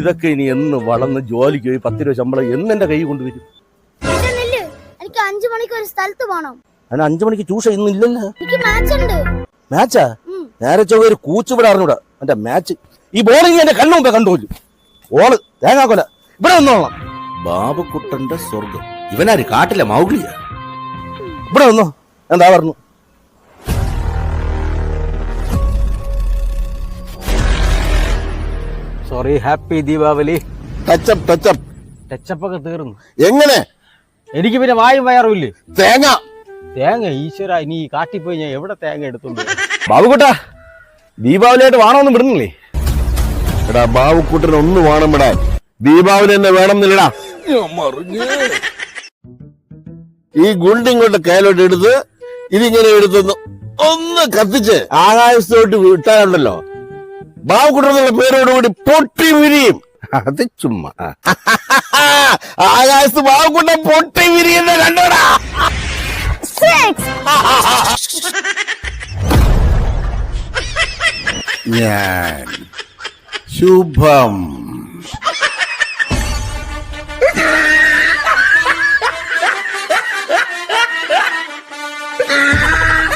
ഇതൊക്കെ ഇനി എന്ന് വളർന്ന് ജോലിക്ക് പോയി പത്ത് രൂപ ശമ്പളം എന്ന് എന്റെ കൈ കൊണ്ടുവരും എനിക്ക് അഞ്ചു മണിക്ക് ഒരു സ്ഥലത്ത് പോണം. അതിന് അഞ്ചു മണിക്ക് ട്യൂഷൻ ഇന്ന് ഇല്ലല്ലോ. മാച്ച് നേരെ ചൊവ്വ ഒരു കൂച്ചു ഇവിടെ അറിഞ്ഞൂടാ. എന്റെ മാച്ച് ഈ ബോളിങ് എന്റെ കണ്ണു മുമ്പേ കണ്ടുപോലും ഓൾ തേങ്ങാക്കൊല. ഇവിടെ വന്നോളാം. ബാബുക്കുട്ടന്റെ സ്വർഗം ഇവനാര് കാട്ടിലെ മൗഗ്ലിയ? ഇവിടെ വന്നോ. എന്താ പറഞ്ഞു? Sorry happy Deepavali touch up touch up touch up ഒക്കെ തീർന്നു. എങ്ങനെ? എനിക്ക് പിന്നെ വായും വയറുമില്ലേ തേങ്ങ. തേങ്ങ ഈശ്വര ഇനി കാട്ടിപ്പോയി ഞാൻ എവിടെ തേങ്ങ എടുത്തുണ്ട്? ബാബുക്കുട്ട ദീപാവലിയായിട്ട് വാണമെന്ന് വിടുന്നില്ലേ? എടാ ബാബുക്കുട്ടന് ഒന്ന് വേണം വിടാൻ. ദീപാവലി തന്നെ വേണം എന്നില്ലടാ ഈ ഗുണ്ട് ഇങ്ങോട്ട് കയ്യിലോട്ട് എടുത്ത് ഇതിങ്ങനെ എടുത്തൊന്ന് ഒന്ന് കത്തിച്ച് ആകാശത്തോട്ട് വിട്ടാലുണ്ടല്ലോ. ബാബുക്കുട്ടൻ എന്നുള്ള പേരോടുകൂടി പൊട്ടി വിരിയും അത് ചുമ്മാ ആ. ആകാശത്ത് ബാബുക്കുട്ടൻ പൊട്ടി വിരിയുന്ന കണ്ടോടാ ഞാൻ ശുഭം